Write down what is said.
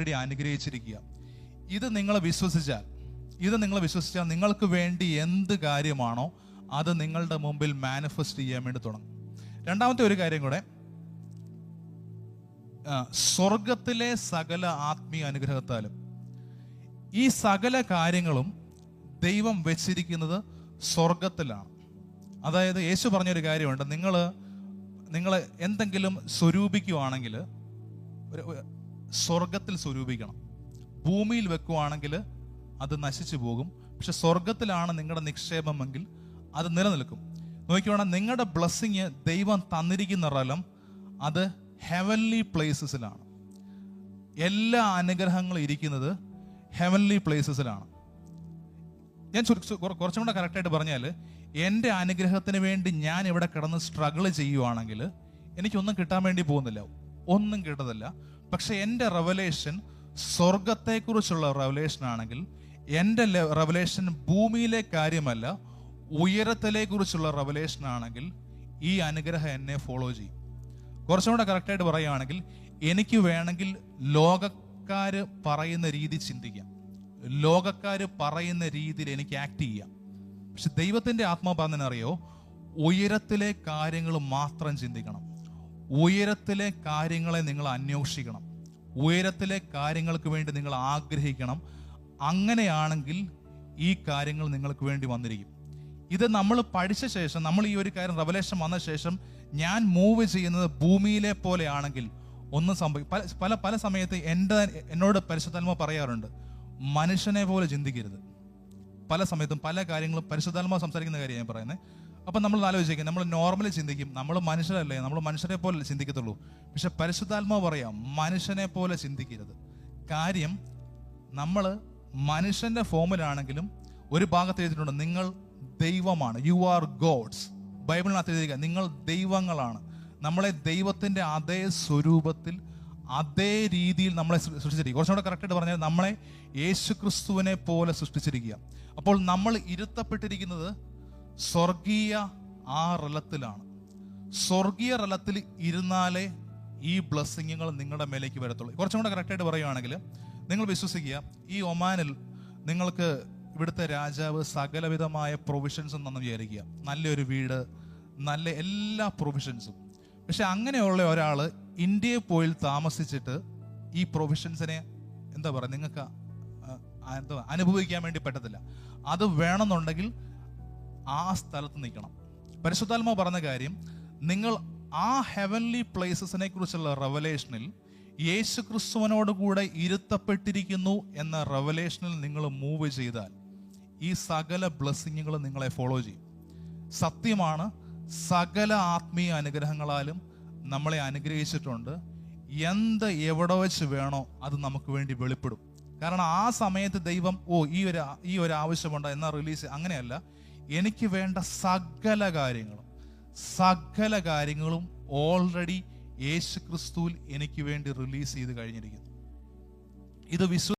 Already അനുഗ്രഹിച്ചിരിക്കുക. ഇത് നിങ്ങൾ വിശ്വസിച്ചാൽ ഇത് നിങ്ങൾ വിശ്വസിച്ചാൽ നിങ്ങൾക്ക് വേണ്ടി എന്ത് കാര്യമാണോ അത് നിങ്ങളുടെ മുമ്പിൽ മാനിഫെസ്റ്റ് ചെയ്യാൻ വേണ്ടി തുടങ്ങും. രണ്ടാമത്തെ ഒരു കാര്യം കൂടെ സ്വർഗത്തിലെ സകല ആത്മീയ അനുഗ്രഹത്താലും ഈ സകല കാര്യങ്ങളും ദൈവം വെച്ചിരിക്കുന്നത് സ്വർഗത്തിലാണ് അതായത് യേശു പറഞ്ഞൊരു കാര്യമുണ്ട് നിങ്ങൾ നിങ്ങൾ എന്തെങ്കിലും സ്വരൂപിക്കുവാണെങ്കിൽ സ്വർഗത്തിൽ സ്വരൂപിക്കണം. ഭൂമിയിൽ വെക്കുവാണെങ്കിൽ അത് നശിച്ചു പോകും. പക്ഷെ സ്വർഗത്തിലാണ് നിങ്ങളുടെ നിക്ഷേപമെങ്കിൽ അത് നിലനിൽക്കും. നോക്കിക്കോണം നിങ്ങളുടെ ബ്ലസ്സിങ് ദൈവം തന്നിരിക്കുന്ന റലം അത് ഹെവൻലി പ്ലേസസിലാണ് എല്ലാ അനുഗ്രഹങ്ങളും ഇരിക്കുന്നത് ഹെവൻലി പ്ലേസസിലാണ് ഞാൻ കുറച്ചും കൂടെ കറക്റ്റായിട്ട് പറഞ്ഞാൽ എന്റെ അനുഗ്രഹത്തിന് വേണ്ടി ഞാൻ ഇവിടെ കിടന്ന് സ്ട്രഗിൾ ചെയ്യുവാണെങ്കിൽ എനിക്കൊന്നും കിട്ടാൻ വേണ്ടി പോകുന്നില്ല. ഒന്നും കിട്ടത്തില്ല. പക്ഷെ എന്റെ റെവലേഷൻ സ്വർഗത്തെക്കുറിച്ചുള്ള റെവലേഷൻ ആണെങ്കിൽ എന്റെ റെവലേഷൻ ഭൂമിയിലെ കാര്യമല്ല ഉയരത്തിലെ കുറിച്ചുള്ള റെവലേഷൻ ആണെങ്കിൽ ഈ അനുഗ്രഹം എന്നെ ഫോളോ ചെയ്യും. കുറച്ചും കൂടെ കറക്റ്റായിട്ട് പറയുകയാണെങ്കിൽ എനിക്ക് വേണമെങ്കിൽ ലോകക്കാർ പറയുന്ന രീതി ചിന്തിക്കാം. ലോകക്കാർ പറയുന്ന രീതിയിൽ എനിക്ക് ആക്ട് ചെയ്യാം. പക്ഷെ ദൈവത്തിന്റെ ആത്മാ അറിയോ ഉയരത്തിലെ കാര്യങ്ങൾ മാത്രം ചിന്തിക്കണം. ഉയരത്തിലെ കാര്യങ്ങളെ നിങ്ങൾ അന്വേഷിക്കണം. ഉയരത്തിലെ കാര്യങ്ങൾക്ക് വേണ്ടി നിങ്ങൾ ആഗ്രഹിക്കണം. അങ്ങനെയാണെങ്കിൽ ഈ കാര്യങ്ങൾ നിങ്ങൾക്ക് വേണ്ടി വന്നിരിക്കും. ഇത് നമ്മൾ പഠിച്ച ശേഷം നമ്മൾ ഈ ഒരു കാര്യം റവലേഷൻ വന്ന ശേഷം ഞാൻ മൂവ് ചെയ്യുന്നത് ഭൂമിയിലെ പോലെയാണെങ്കിൽ ഒന്നും സംഭവിക്കും പല പല പല സമയത്ത് എന്റെ എന്നോട് പരിശുദ്ധാത്മ പറയാറുണ്ട് മനുഷ്യനെ പോലെ ചിന്തിക്കരുത്. പല സമയത്തും പല കാര്യങ്ങളും പരിശുദ്ധാത്മ സംസാരിക്കുന്ന കാര്യം ഞാൻ പറയുന്നത് അപ്പം നമ്മൾ ആലോചിക്കും നമ്മൾ നോർമലി ചിന്തിക്കും. നമ്മൾ മനുഷ്യരല്ലേ? നമ്മൾ മനുഷ്യരെ പോലെ ചിന്തിക്കത്തുള്ളൂ. പക്ഷെ പരിശുദ്ധാത്മാവ് പറയാം മനുഷ്യനെ പോലെ ചിന്തിക്കരുത്. കാര്യം നമ്മൾ മനുഷ്യന്റെ ഫോമിലാണെങ്കിലും ഒരു ഭാഗത്ത് എഴുതിയിട്ടുണ്ട് നിങ്ങൾ ദൈവമാണ്. യു ആർ ഗോഡ്സ് ബൈബിളിനകത്ത് എഴുതിയിരിക്കുക നിങ്ങൾ ദൈവങ്ങളാണ്. നമ്മളെ ദൈവത്തിന്റെ അതേ സ്വരൂപത്തിൽ അതേ രീതിയിൽ നമ്മളെ സൃഷ്ടിച്ചിരിക്കുക. കുറച്ചുകൂടെ കറക്റ്റായിട്ട് പറഞ്ഞാൽ നമ്മളെ യേശു ക്രിസ്തുവിനെ പോലെ സൃഷ്ടിച്ചിരിക്കുക. അപ്പോൾ നമ്മൾ ഇരുത്തപ്പെട്ടിരിക്കുന്നത് സ്വർഗീയ ആ റലത്തിലാണ്. സ്വർഗീയ റലത്തിൽ ഇരുന്നാലേ ഈ ബ്ലെസ്സിങ്ങുകൾ നിങ്ങളുടെ മേലേക്ക് വരത്തുള്ളൂ. കുറച്ചും കൂടെ കറക്റ്റായിട്ട് പറയുകയാണെങ്കിൽ നിങ്ങൾ വിശ്വസിക്കുക ഈ ഒമാനിൽ നിങ്ങൾക്ക് ഇവിടുത്തെ രാജാവ് സകലവിധമായ പ്രൊവിഷൻസും ഉണ്ടെന്ന് വിചാരിക്കുക. നല്ലൊരു വീട് നല്ല എല്ലാ പ്രൊവിഷൻസും പക്ഷെ അങ്ങനെയുള്ള ഒരാൾ ഇന്ത്യയിൽ പോയി താമസിച്ചിട്ട് ഈ പ്രൊവിഷൻസിനെ എന്താ പറയുക നിങ്ങൾക്ക് എന്താ അനുഭവിക്കാൻ വേണ്ടി പറ്റത്തില്ല. അത് വേണമെന്നുണ്ടെങ്കിൽ ആ സ്ഥലത്ത് നിൽക്കണം. പരിശുദ്ധാത്മാവ് പറഞ്ഞ കാര്യം നിങ്ങൾ ആ ഹെവൻലി പ്ലേസസിനെ കുറിച്ചുള്ള റെവലേഷനിൽ യേശു ക്രിസ്തുവിനോട് കൂടെ ഇരുത്തപ്പെട്ടിരിക്കുന്നു എന്ന റെവലേഷനിൽ നിങ്ങൾ മൂവ് ചെയ്താൽ ഈ സകല ബ്ലെസ്സിങ്ങുകൾ നിങ്ങളെ ഫോളോ ചെയ്യും. സത്യമാണ് സകല ആത്മീയ അനുഗ്രഹങ്ങളാലും നമ്മളെ അനുഗ്രഹിച്ചിട്ടുണ്ട്. എന്ത് എവിടെ വെച്ച് വേണോ അത് നമുക്ക് വേണ്ടി വെളിപ്പെടും. കാരണം ആ സമയത്ത് ദൈവം ഓ ഈ ഒരു ഈ ഒരു ആവശ്യമുണ്ട് എന്നാ റിലീസ് അങ്ങനെയല്ല. എനിക്ക് വേണ്ട സകല കാര്യങ്ങളും സകല കാര്യങ്ങളും ഓൾറെഡി യേശു ക്രിസ്തുവിൽ എനിക്ക് വേണ്ടി റിലീസ് ചെയ്ത് കഴിഞ്ഞിരിക്കുന്നു. ഇത് വിശ്വ